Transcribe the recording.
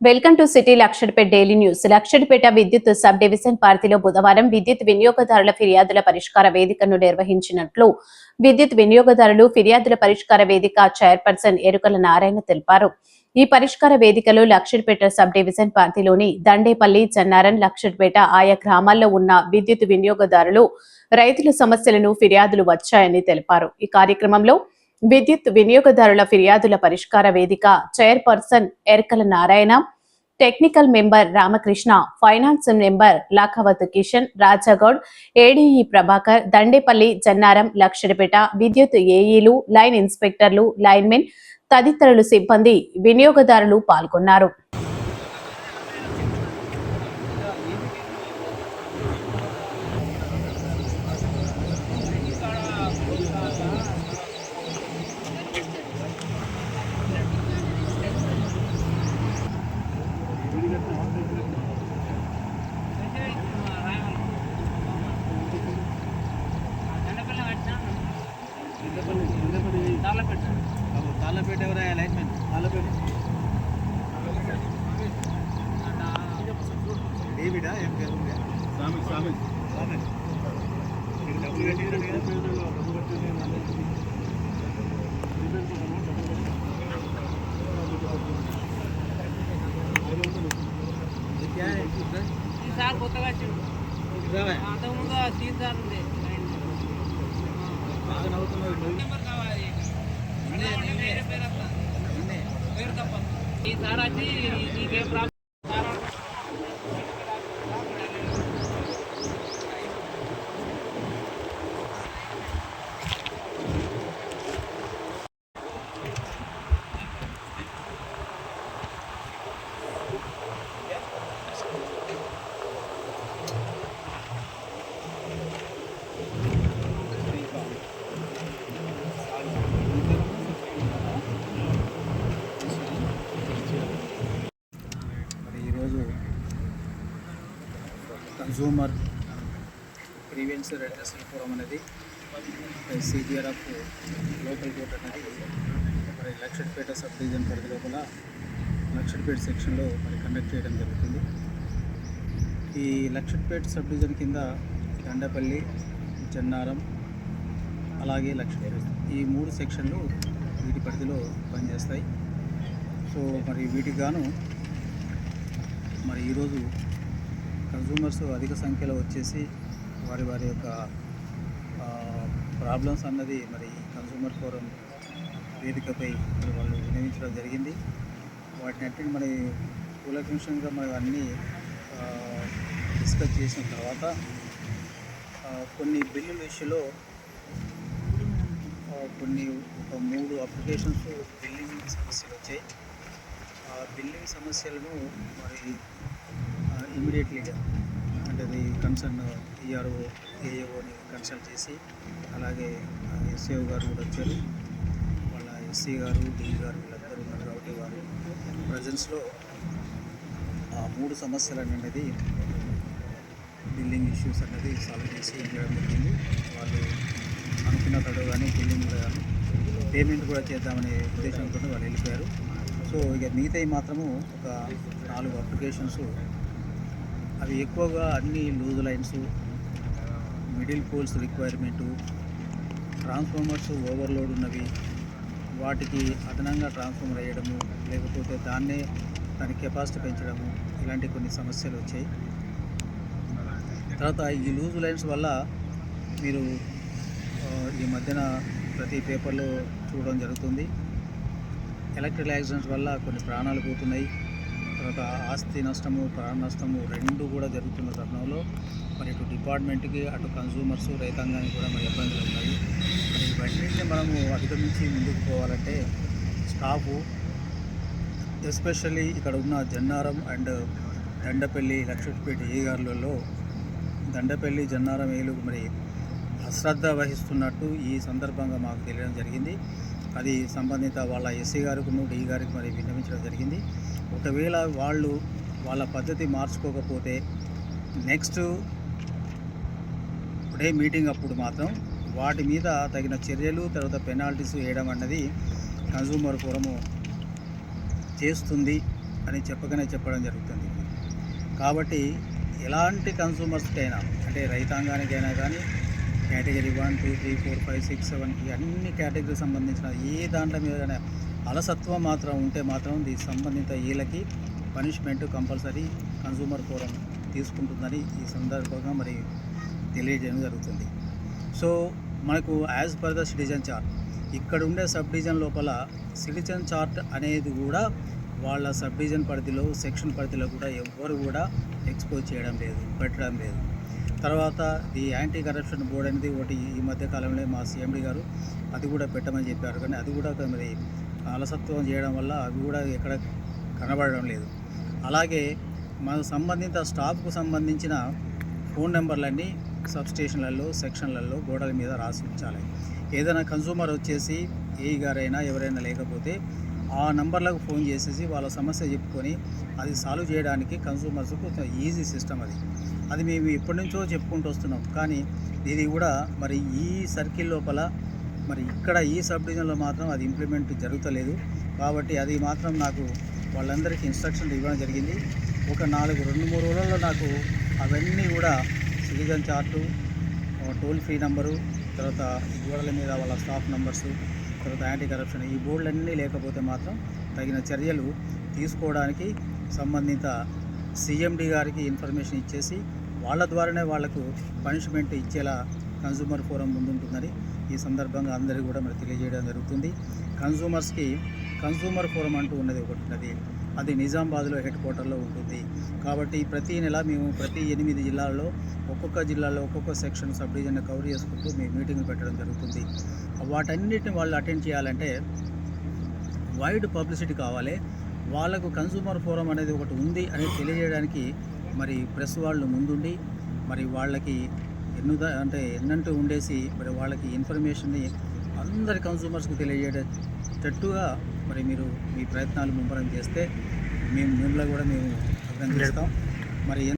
Welcome to city Lakshettipet daily news. Lakshettipet విద్యుత్ sub division పార్టీలో బుధవారం విద్యుత్ వినియోగదారుల ఫిర్యాదుల పరిష్కార వేదికను నిర్వహించినట్లు విద్యుత్ వినియోగదారులు ఫిర్యాదుల పరిష్కార వేదిక చైర్పర్సన్ ఎరుకల నారాయణ తెలిపారు. ఈ పరిష్కార వేదికలో లక్షడిపేట సబ్ డివిజన్ పార్టీలోని దండేపల్లి చెన్నారం లక్షడ్పేట ఆయా గ్రామాల్లో ఉన్న విద్యుత్ వినియోగదారులు రైతుల సమస్యలను ఫిర్యాదులు వచ్చాయని తెలిపారు. ఈ కార్యక్రమంలో విద్యుత్ వినియోగదారుల ఫిర్యాదుల పరిష్కార వేదిక chairperson Erkala Narayana technical member Ramakrishna finance member Lakhavath Kishan Rajagoud ADE Prabhakar Dandepalli Jannaram Lakshettipet విద్యుత్ ఏఈలు లైన్ ఇన్స్పెక్టర్లు లైన్మెన్ తదితరులు సిబ్బంది వినియోగదారులు పాల్గొన్నారు. తాళ్ళపేట ఎవరా లైన్ మ్యాన్ తాళ్ళపేట డేవిడా ఏం పేరు స్వామి స్వామి స్వామి డబ్బులు కట్టి డబ్బులు కట్టి ఈసారి కొత్తగా వచ్చిండు. అంతకుముందు సీజన్ ఉంది. పేరు వస్తుంది. తప్ప ఈసారి వచ్చి నీకేం ప్రాబ్లం మరి ఈరోజు కన్సూమర్ గ్రీవెన్స్ రెడ్రెసల్ ఫోరం అనేది సిబిఆర్ఎఫ్ లోకల్ కోర్ట్ అనేది. మరి లక్షడ్పేట సబ్ డివిజన్ పరిధి లోపల లక్షడ్పేట సెక్షన్లో మరి కండక్ట్ చేయడం జరుగుతుంది. ఈ లక్షడ్పేట సబ్ డివిజన్ కింద దండపల్లి జన్నారం అలాగే లక్షపేట ఈ మూడు సెక్షన్లు వీటి పరిధిలో పనిచేస్తాయి. సో మరి వీటికి గాను మరి ఈరోజు కన్సూమర్స్ అధిక సంఖ్యలో వచ్చేసి వారి వారి యొక్క ప్రాబ్లమ్స్ అన్నది మరి కన్సూమర్ ఫోరం వేదికపై మరి వాళ్ళు వినియోగించడం జరిగింది. వాటిని అంటే మరి కూలకంశంగా మరి అన్నీ డిస్కస్ చేసిన తర్వాత కొన్ని బిల్లుల విషయంలో కొన్ని ఒక మూడు అప్లికేషన్స్ బిల్లింగ్ సమస్యలు వచ్చాయి. ఆ బిల్లింగ్ సమస్యలను మరి ఇమీడియట్లీగా అంటే అది కన్సర్న్ ఈఆర్ఓ ఏఏఓని కన్సల్ట్ చేసి అలాగే ఎస్ఏఓ గారు కూడా వచ్చారు. వాళ్ళ ఎస్సీ గారు డిఈ గారు వీళ్ళందరూ ఉన్నారు కాబట్టి వారు ప్రజెన్స్లో ఆ మూడు సమస్యలు అనేది బిల్లింగ్ ఇష్యూస్ అనేది సాల్వ్ చేసి ఇవ్వడం జరిగింది. వాళ్ళు అనుకున్న తడవగానే బిల్లింగ్ కూడా పేమెంట్ కూడా చేద్దామనే ఉద్దేశంతో వాళ్ళు వెళ్ళిపోయారు. సో ఇక మిగతాయి మాత్రము ఒక నాలుగు అప్లికేషన్స్ అవి ఎక్కువగా అన్ని loose lines middle poles requirement transformers overload ఉన్నవి. వాటికి అదనంగా ట్రాన్స్ఫార్మర్ వేయడము లేకపోతే దాన్నే దాని కెపాసిటీ పెంచడము ఇలాంటి కొన్ని సమస్యలు వచ్చాయి. తర్వాత ఈ లూజ్ లైన్స్ వల్ల మీరు ఈ మధ్యన ప్రతి పేపర్లో చూడడం జరుగుతుంది. ఎలక్ట్రికల్ యాక్సిడెంట్స్ వల్ల కొన్ని ప్రాణాలు పోతున్నాయి. తర్వాత ఆస్తి నష్టము ప్రాణ నష్టము రెండు కూడా జరుగుతున్న తరుణంలో మరి ఇటు డిపార్ట్మెంట్కి అటు కన్సూమర్స్ రైతాంగానికి కూడా మరి ఇబ్బందులు ఉన్నాయి. మరి ఇవన్నింటినీ మనము అధిగమించి ముందుకు పోవాలంటే స్టాఫ్ ఎస్పెషల్లీ ఇక్కడ ఉన్న జన్నారం అండ్ దండపల్లి లక్షపేట ఏగార్లలో దండపల్లి జన్నారం ఏలు మరి అశ్రద్ధ వహిస్తున్నట్టు ఈ సందర్భంగా మాకు తెలియడం జరిగింది. అది సంబంధిత వాళ్ళ ఎస్సీ గారికి డి గారికి మరి విన్నవించడం జరిగింది. ఒకవేళ వాళ్ళు వాళ్ళ పద్ధతి మార్చుకోకపోతే నెక్స్ట్ డే మీటింగ్ అప్పుడు మాత్రం వాటి మీద తగిన చర్యలు తర్వాత పెనాల్టీస్ వేయడం అన్నది కన్సూమర్ ఫోరము చేస్తుంది అని చెప్పగానే చెప్పడం జరుగుతుంది. కాబట్టి ఎలాంటి కన్సూమర్స్కైనా అంటే రైతాంగానికైనా కానీ category one two three four five six seven ఈ అన్ని కేటగిరీకి సంబంధించిన ఏ దాంట్లో మీద అలసత్వం మాత్రం ఉంటే మాత్రం దీనికి సంబంధిత వీళ్ళకి పనిష్మెంట్ కంపల్సరీ కన్సూమర్ ఫోరం తీసుకుంటుందని ఈ సందర్భంగా మరి తెలియజేయడం జరుగుతుంది. సో మనకు as per the citizen charter ఇక్కడ ఉండే సబ్ డివిజన్ లోపల సిటిజన్ చార్ట్ అనేది కూడా వాళ్ళ సబ్ డివిజన్ పరిధిలో సెక్షన్ పరిధిలో కూడా ఎవ్వరు కూడా ఎక్స్పోజ్ చేయడం లేదు పెట్టడం లేదు. తర్వాత ఈ యాంటీ కరప్షన్ బోర్డు అనేది ఒకటి ఈ మధ్య కాలంలో మా సీఎండి గారు అది కూడా పెట్టమని చెప్పారు. కానీ అది కూడా మరి అలసత్వం చేయడం వల్ల అవి కూడా ఎక్కడ కనబడడం లేదు. అలాగే మన సంబంధిత స్టాఫ్కు సంబంధించిన ఫోన్ నెంబర్లన్నీ సబ్ స్టేషన్లలో సెక్షన్లలో గోడల మీద రాసి ఉంచాలి. ఏదైనా కన్సూమర్ వచ్చేసి ఏ గారైనా ఎవరైనా లేకపోతే ఆ నంబర్లకు ఫోన్ చేసేసి వాళ్ళ సమస్య చెప్పుకొని అది సాల్వ్ చేయడానికి కన్సూమర్స్కు ఈజీ సిస్టమ్ అది. అది మేము ఎప్పటి నుంచో చెప్పుకుంటూ వస్తున్నాం. కానీ ఇది కూడా మరి ఈ సర్కిల్ లోపల మరి ఇక్కడ ఈ సబ్ డివిజన్లో మాత్రం అది ఇంప్లిమెంట్ జరుగుతలేదు. కాబట్టి అది మాత్రం నాకు వాళ్ళందరికీ ఇన్స్ట్రక్షన్ ఇవ్వడం జరిగింది. ఒక నాలుగు రెండు మూడు రోజుల్లో నాకు అవన్నీ కూడా citizen chart toll free number తర్వాత గోడల మీద వాళ్ళ స్టాఫ్ నంబర్సు తర్వాత యాంటీ కరప్షన్ ఈ బోర్డులన్నీ లేకపోతే మాత్రం తగిన చర్యలు తీసుకోవడానికి సంబంధిత సీఎండి గారికి ఇన్ఫర్మేషన్ ఇచ్చేసి వాళ్ళ ద్వారానే వాళ్ళకు పనిష్మెంట్ ఇచ్చేలా కన్జ్యూమర్ ఫోరం ముందుంటుందని ఈ సందర్భంగా అందరికీ కూడా మరి తెలియజేయడం జరుగుతుంది. కన్జ్యూమర్స్కి కన్జ్యూమర్ ఫోరం అంటూ ఉన్నది ఒకటి ఉన్నది. అది నిజామాబాద్లో హెడ్ క్వార్టర్లో ఉంటుంది. కాబట్టి ప్రతి నెల మేము ప్రతి ఎనిమిది జిల్లాల్లో ఒక్కొక్క జిల్లాలో ఒక్కొక్క సెక్షన్ సబ్ డివిజన్ కవర్ చేసుకుంటూ మేము మీటింగ్ పెట్టడం జరుగుతుంది. వాటన్నిటిని వాళ్ళు అటెండ్ చేయాలంటే వైడ్ పబ్లిసిటీ కావాలి. వాళ్ళకు కన్సూమర్ ఫోరం అనేది ఒకటి ఉంది అని తెలియజేయడానికి మరి ప్రెస్ వాళ్ళు ముందుండి మరి వాళ్ళకి ఎన్ను అంటే ఎన్నంటూ ఉండేసి మరి వాళ్ళకి ఇన్ఫర్మేషన్ని అందరి కన్సూమర్స్కి తెలియజేటట్టుగా మరి మీరు మీ ప్రయత్నాలు ముమ్మరం చేస్తే మేము మిమ్మల్ని కూడా మేము అభినందిస్తాం. మరి